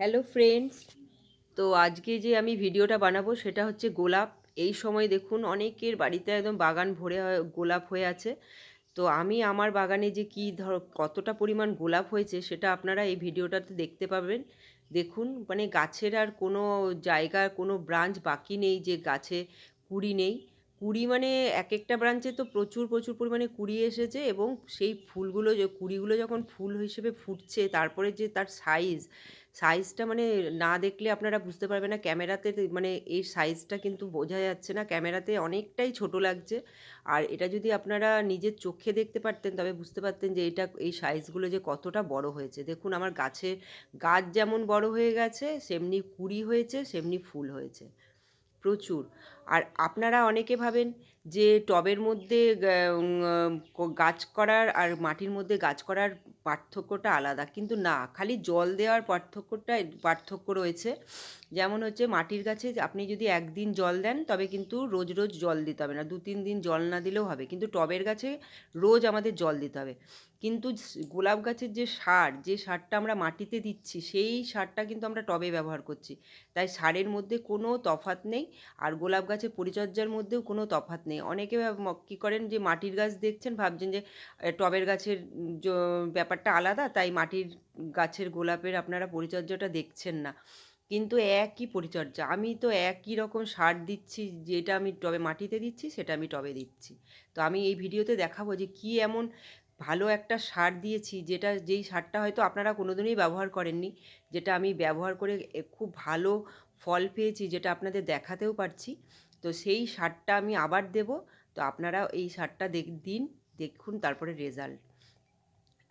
Hello friends তো আজকে যে আমি ভিডিওটা বানাবো সেটা হচ্ছে গোলাপ। এই সময় দেখুন, অনেকের বাড়িতে একদম বাগান ভরে গোলাপ হয়ে আছে। তো আমি আমার বাগানে যে কী ধর, কতটা পরিমাণ গোলাপ হয়েছে সেটা আপনারা এই ভিডিওটাতে দেখতে পাবেন। দেখুন মানে গাছের আর কোনো জায়গা, কোনো ব্রাঞ্চ বাকি নেই যে গাছে কুড়ি নেই। কুড়ি মানে এক একটা ব্রাঞ্চে তো প্রচুর প্রচুর পরিমাণে কুড়ি এসেছে এবং সেই ফুলগুলো যে, কুড়িগুলো যখন ফুল হিসেবে ফুটছে, তারপরে যে তার সাইজ সাইজটা মানে না দেখলে আপনারা বুঝতে পারবেন না। ক্যামেরাতে মানে এই সাইজটা কিন্তু বোঝা যাচ্ছে না। ক্যামেরাতে অনেকটাই ছোট লাগছে। আর এটা যদি আপনারা নিজের চোখে দেখতে পারতেন, তবে বুঝতে পারতেন যে এটা, এই সাইজগুলো যে কতটা বড় হয়েছে। দেখুন, আমার গাছে গাছ যেমন বড় হয়ে গেছে, সেমনি কুড়ি হয়েছে, সেমনি ফুল হয়েছে। প্রচুর। আর আপনারা অনেকে ভাবেন যে টবের মধ্যে গাছ করার আর মাটির মধ্যে গাছ করার পার্থক্যটা আলাদা। কিন্তু না, খালি জল দেওয়ার পার্থক্যটা পার্থক্য রয়েছে। যেমন হচ্ছে মাটির গাছে আপনি যদি একদিন জল দেন, তবে কিন্তু রোজ রোজ জল দিতে হবে না। দু তিন দিন জল না দিলেও হবে। কিন্তু টবের গাছে রোজ আমাদের জল দিতে হবে। কিন্তু গোলাপ গাছের যে সার, যে সারটা আমরা মাটিতে দিচ্ছি, সেই সারটা কিন্তু আমরা টবে ব্যবহার করছি। তাই সারের মধ্যে কোনো তফাৎ নেই, আর গোলাপ গাছের পরিচর্যার মধ্যেও কোনো তফাৎ নেই। অনেকে কী করেন যে মাটির গাছ দেখছেন, ভাবছেন যে টবের গাছের জ- ব্যাপারটা আলাদা, তাই মাটির গাছের গোলাপের আপনারা পরিচর্যাটা দেখছেন না। কিন্তু একই পরিচর্যা, আমি তো একই রকম সার দিচ্ছি, যেটা আমি টবে মাটিতে দিচ্ছি, সেটা আমি টবে দিচ্ছি। তো আমি এই ভিডিওতে দেখাবো যে কী এমন ভালো একটা সার দিয়েছি, যেটা যেই সারটা হয়তো আপনারা কোনোদিনই ব্যবহার করেননি, যেটা আমি ব্যবহার করে খুব ভালো ফল পেয়েছি, যেটা আপনাদের দেখাতেও পারছি। তো সেই সারটা আমি আবার দেব, তো আপনারা এই সারটা দেখ দিন, দেখুন, তারপরে রেজাল্ট।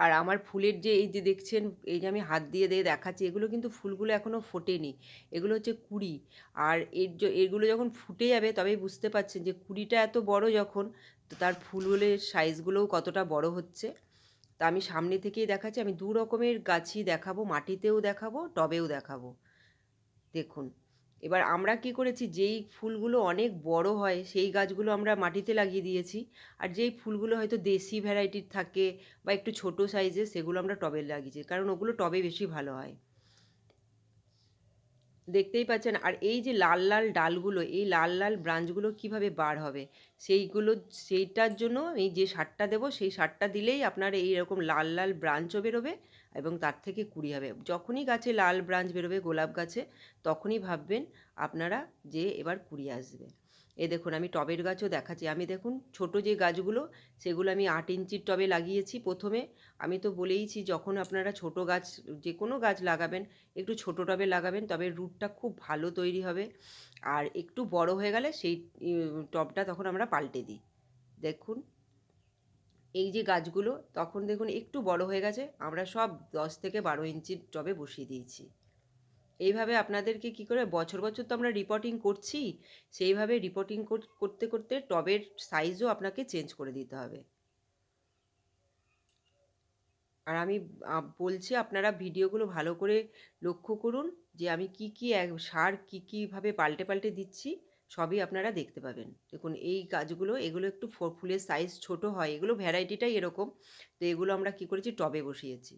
আর আমার ফুলের যে এই যে দেখছেন, এই যে আমি হাত দিয়ে দিয়ে দেখাচ্ছি, এগুলো কিন্তু ফুলগুলো এখনও ফোটেনি। এগুলো হচ্ছে কুড়ি। আর এর এগুলো যখন ফুটে যাবে, তবেই বুঝতে পারছেন যে কুড়িটা এত বড় যখন, তো তার ফুলগুলোর সাইজগুলোও কতটা বড় হচ্ছে। তা আমি সামনে থেকেই দেখাচ্ছি, আমি দু রকমের গাছই দেখাবো, মাটিতেও দেখাবো, টবেও দেখাবো। দেখুন। এবার আমরা কি করেছি? যেই ফুলগুলো অনেক বড় হয়, সেই গাছগুলো আমরা মাটিতে লাগিয়ে দিয়েছি। আর যেই ফুলগুলো হয়তো দেশি ভ্যারাইটির থাকে বা একটু ছোট সাইজের সেগুলো আমরা টবে লাগিয়েছি। কারণ ওগুলো টবে বেশি ভালো হয়। দেখতেই পাচ্ছেন। আর এই যে লাল লাল ডালগুলো, এই লাল লাল ব্রাঞ্চগুলো কীভাবে বার হবে? সেইগুলো, সেইটার জন্য এই যে সারটা দেবো, সেই সারটা দিলেই আপনার এই এইরকম লাল লাল ব্রাঞ্চও বেরোবে এবং তার থেকে কুড়ি হবে। যখনই গাছে লাল ব্রাঞ্চ বেরোবে, গোলাপ গাছে, তখনই ভাববেন আপনারা যে এবার কুড়ি আসবে। এ দেখুন, আমি টবের গাছও দেখাচ্ছি। আমি দেখুন, ছোট যে গাছগুলো, সেগুলো আমি আট ইঞ্চির টবে লাগিয়েছি প্রথমে। আমি তো বলেইছি, যখন আপনারা ছোট গাছ যে কোনো গাছ লাগাবেন, একটু ছোট টবে লাগাবেন, তবে রুটটা খুব ভালো তৈরি হবে। আর একটু বড় হয়ে গেলে সেই টবটা তখন আমরা পাল্টে দিই। দেখুন, এই যে গাছগুলো, তখন দেখুন, একটু বড় হয়ে গেছে, আমরা সব দশ থেকে বারো ইঞ্চির টবে বসিয়ে দিয়েছি। এইভাবে আপনাদেরকে কি করে বছর বছর তো আমরা রিপোর্টিং করছি, সেইভাবে রিপোর্টিং করতে করতে টবের সাইজও আপনাকে চেঞ্জ করে দিতে হবে। আর আমি বলছি আপনারা ভিডিওগুলো ভালো করে লক্ষ্য করুন, যে আমি কি কি সার কি, কীভাবে পাল্টে পাল্টে দিচ্ছি, সবই আপনারা দেখতে পাবেন। দেখুন, এই গাছগুলো, এগুলো একটু ফুলের সাইজ ছোট হয়, এগুলো ভ্যারাইটিটাই এরকম, তো এগুলো আমরা কি করেছি, টবে বসিয়েছি।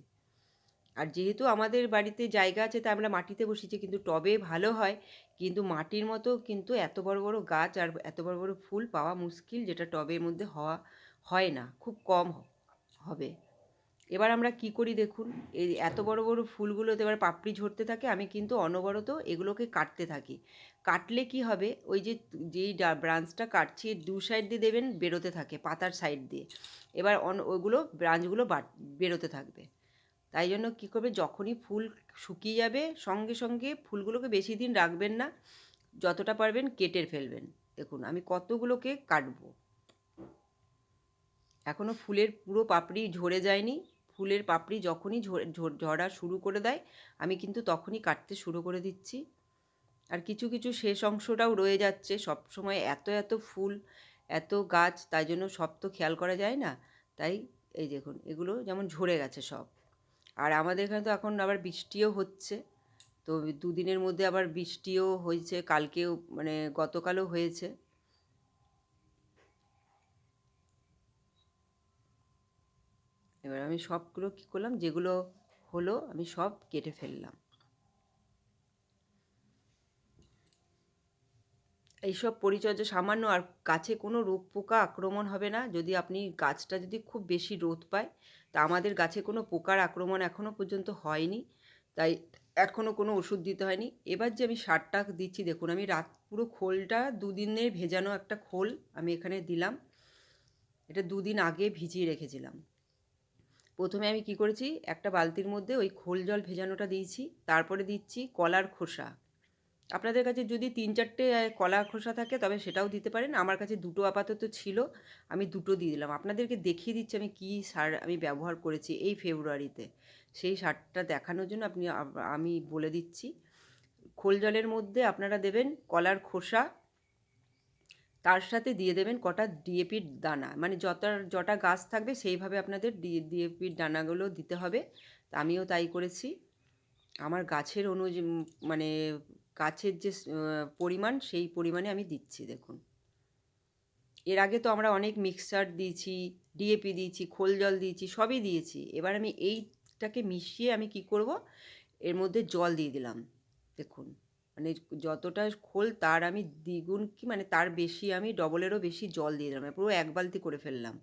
আর যেহেতু আমাদের বাড়িতে জায়গা আছে, তাই আমরা মাটিতে বসিয়েছি কিন্তু টবে ভালো হয়। কিন্তু মাটির মতো কিন্তু এত বড় বড় গাছ আর এত বড় বড় ফুল পাওয়া মুশকিল, যেটা টবের মধ্যে হওয়া হয় না। খুব কম হবে। এবার আমরা কি করি দেখুন? এই এত বড় বড় ফুলগুলোতে এবার পাপড়ি ঝরতে থাকে, আমি কিন্তু অনবরত এগুলোকে কাটতে থাকি। কাটলে কি হবে? ওই যে যেই ব্রাঞ্চটা কাটছি, দু সাইড দিয়ে দেবেন, বেরোতে থাকে, পাতার সাইড দিয়ে। এবার অন, ওগুলো ব্রাঞ্চগুলো বাট বেরোতে থাকবে। তাই জন্য কী করবে? যখনই ফুল শুকিয়ে যাবে, সঙ্গে সঙ্গে ফুলগুলোকে বেশি দিন রাখবেন না। যতটা পারবেন কেটে ফেলবেন। দেখুন, আমি কতগুলোকে কাটবো। এখনও ফুলের পুরো পাপড়ি ঝরে যায়নি। ফুলের পাপড়ি যখনই ঝরে- ঝরা শুরু করে দেয়, আমি কিন্তু তখনই কাটতে শুরু করে দিচ্ছি। আর কিছু কিছু শেষ অংশটাও রয়ে যাচ্ছে। সব সময় এত এত ফুল, এত গাছ, তাই জন্য সব তো খেয়াল করা যায় না। তাই এই দেখুন, এগুলো যেমন ঝরে গেছে সব। আর আমাদের এখানে তো এখন আবার বৃষ্টিও হচ্ছে। তো দুদিনের মধ্যে আবার বৃষ্টিও হয়েছে, কালকেও মানে গতকালও হয়েছে। এবার আমি সবগুলো কী করলাম, যেগুলো হলো আমি সব কেটে ফেললাম। এইসব পরিচর্যা সামান্য আর গাছে কোনো রোগ পোকা আক্রমণ হবে না। যদি আপনি গাছটা যদি খুব বেশি রোদ পায়, তা আমাদের গাছে কোনো পোকার আক্রমণ এখনও পর্যন্ত হয়নি। তাই এখনও কোনো ওষুধ দিতে হয়নি। এবার যে আমি সারটা দিচ্ছি, দেখুন, আমি রাত পুরো খোলটা দুদিনের ভেজানো একটা খোল আমি এখানে দিলাম। এটা দুদিন আগে ভিজিয়ে রেখেছিলাম। প্রথমে আমি কি করেছি, একটা বালতির মধ্যে ওই খোল জল ভেজানোটা দিয়েছি, তারপরে দিচ্ছি কলার খোসা। আপনাদের কাছে যদি তিন চারটে কলা খোসা থাকে তবে সেটাও দিতে পারেন। আমার কাছে দুটো আপাতত ছিল, আমি দুটো দিয়ে দিলাম। আপনাদেরকে দেখিয়ে দিচ্ছি আমি কী সার আমি ব্যবহার করেছি এই ফেব্রুয়ারিতে। সেই সারটা দেখানোর জন্য আপনি আমি বলে দিচ্ছি। খোল জলের মধ্যে আপনারা দেবেন কলার খোসা, তার সাথে দিয়ে দেবেন কটা ডিএপির দানা। মানে যটা যটা গাছ থাকবে সেইভাবে আপনাদের ডি, ডিএপির দানাগুলো দিতে হবে। আমিও তাই করেছি। আমার গাছের অনুযায়ী মানে গাছের যে পরিমাণ, সেই পরিমাণে আমি দিচ্ছি, দেখুন। এর আগে তো আমরা অনেক মিক্সার দিয়েছি ডিএপি দিয়েছি, খোল জল দিয়েছি, সবই দিয়েছি। এবার আমি এইটাকে মিশিয়ে আমি কি করব? এর মধ্যে জল দিয়ে দিলাম, দেখুন। মানে যতটা খোল, তার আমি দ্বিগুণ কি মানে তার বেশি আমি ডবলেরও বেশি জল দিয়ে দিলাম। পুরো এক বালতি করে ফেললাম।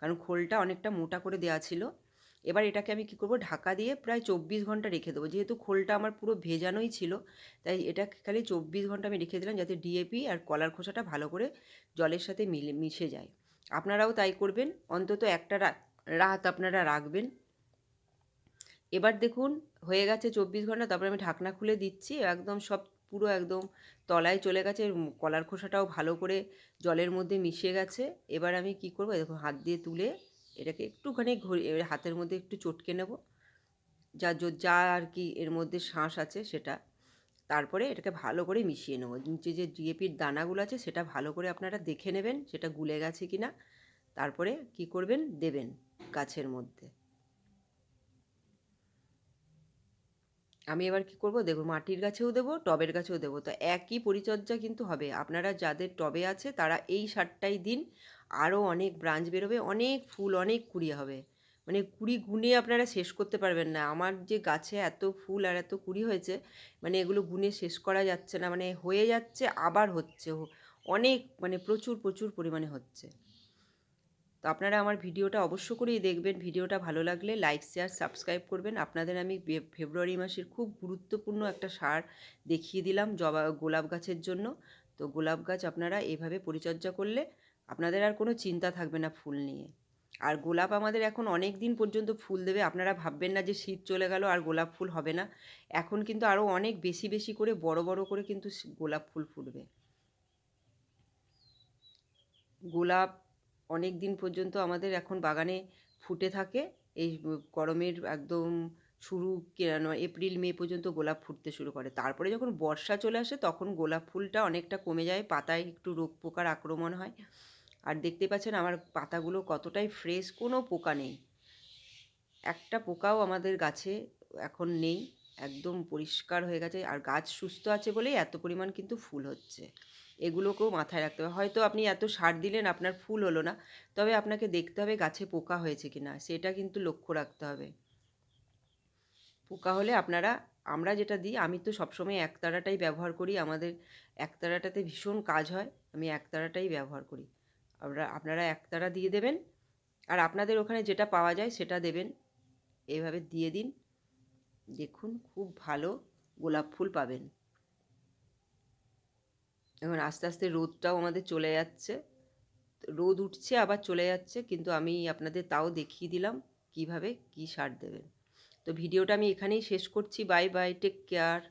কারণ খোলটা অনেকটা মোটা করে দেওয়া ছিল। এবার এটাকে আমি কি করব? ঢাকা দিয়ে প্রায় চব্বিশ ঘণ্টা রেখে দেবো। যেহেতু খোলটা আমার পুরো ভেজানোই ছিল, তাই এটা খালি চব্বিশ ঘণ্টা আমি রেখে দিলাম যাতে ডিএপি আর কলার খোসাটা ভালো করে জলের সাথে মিলে, মিশে যায়। আপনারাও তাই করবেন। অন্তত একটা রাত আপনারা রাখবেন। এবার দেখুন, হয়ে গেছে চব্বিশ ঘণ্টা, তারপরে আমি ঢাকনা খুলে দিচ্ছি। একদম সব, পুরো একদম তলায় চলে গেছে। কলার খোসাটাও ভালো করে জলের মধ্যে মিশে গেছে। এবার আমি কি করব? দেখো হাত দিয়ে তুলে এটাকে একটুখানি হাতের মধ্যে একটু চটকে নেব। যা যা আর কি এর মধ্যে শাঁস আছে সেটা। তারপরে এটাকে ভালো করে মিশিয়ে নেব। নিচে যে ডিএপির দানাগুলো আছে সেটা ভালো করে আপনারা দেখে নেবেন সেটা গুলে গেছে কি না তারপরে কি করবেন? দেবেন গাছের মধ্যে। আমি এবার কি করব? দেখুন, মাটির গাছেও দেবো, টবের গাছেও দেবো। তো একই পরিচর্যা কিন্তু হবে। আপনারা যাদের টবে আছে, তারা এই সারটাই দিন। আরও অনেক ব্রাঞ্চ বেরোবে, অনেক ফুল, অনেক কুড়ি হবে। মানে কুড়ি গুনে আপনারা শেষ করতে পারবেন না। আমার যে গাছে এত ফুল আর এত কুড়ি হয়েছে মানে এগুলো গুনে শেষ করা যাচ্ছে না। মানে হয়ে যাচ্ছে, আবার হচ্ছে। অনেক মানে প্রচুর প্রচুর পরিমাণে হচ্ছে। তো আপনারা আমার ভিডিওটা অবশ্য করেই দেখবেন। ভিডিওটা ভালো লাগলে লাইক, শেয়ার, সাবস্ক্রাইব করবেন। আপনাদের আমি ফেব্রুয়ারি মাসের খুব গুরুত্বপূর্ণ একটা সার দেখিয়ে দিলাম জবা, গোলাপ গাছের জন্য। তো গোলাপ গাছ আপনারা এভাবে পরিচর্যা করলে আপনাদের আর কোনো চিন্তা থাকবে না ফুল নিয়ে। আর গোলাপ আমাদের এখন অনেক দিন পর্যন্ত ফুল দেবে। আপনারা ভাববেন না যে শীত চলে গেল আর গোলাপ ফুল হবে না। এখন কিন্তু আরও অনেক বেশি বেশি করে, বড় বড় করে কিন্তু গোলাপ ফুল ফুটবে। গোলাপ অনেক দিন পর্যন্ত আমাদের এখন বাগানে ফুটে থাকে। এই গরমের একদম শুরু এপ্রিল, মে পর্যন্ত গোলাপ ফুটতে শুরু করে। তারপরে যখন বর্ষা চলে আসে তখন গোলাপ ফুলটা অনেকটা কমে যায়, পাতায় একটু রোগ পোকার আক্রমণ হয়। আর দেখতে পাচ্ছেন আমার পাতাগুলো কতটাই ফ্রেশ কোনো পোকা নেই। একটা পোকাও আমাদের গাছে এখন নেই, একদম পরিষ্কার হয়ে গেছে। আর গাছ সুস্থ আছে বলেই এত পরিমাণ কিন্তু ফুল হচ্ছে। এগুলোকেও মাথায় রাখতে হবে। হয়তো আপনি এত সার দিলেন আপনার ফুল হলো না, তবে আপনাকে দেখতে হবে গাছে পোকা হয়েছে কি না সেটা কিন্তু লক্ষ্য রাখতে হবে। পোকা হলে আপনারা, আমরা যেটা দিই, আমি তো সবসময় একতারাটাই ব্যবহার করি, আমাদের একতারাটাতে ভীষণ কাজ হয়, আমি একতারাটাই ব্যবহার করি। আমরা, আপনারা একতারা দিয়ে দেবেন, আর আপনাদের ওখানে যেটা পাওয়া যায় সেটা দেবেন, এভাবে দিয়ে দিন, দেখুন খুব ভালো গোলাপ ফুল পাবেন। এখন আস্তে আস্তে রোদটাও আমাদের চলে যাচ্ছে। রোদ উঠছে, আবার চলে যাচ্ছে, কিন্তু আমি আপনাদের তাও দেখিয়ে দিলাম কীভাবে কি সার দেবেন। তো ভিডিওটা আমি এখানেই শেষ করছি। Bye bye take care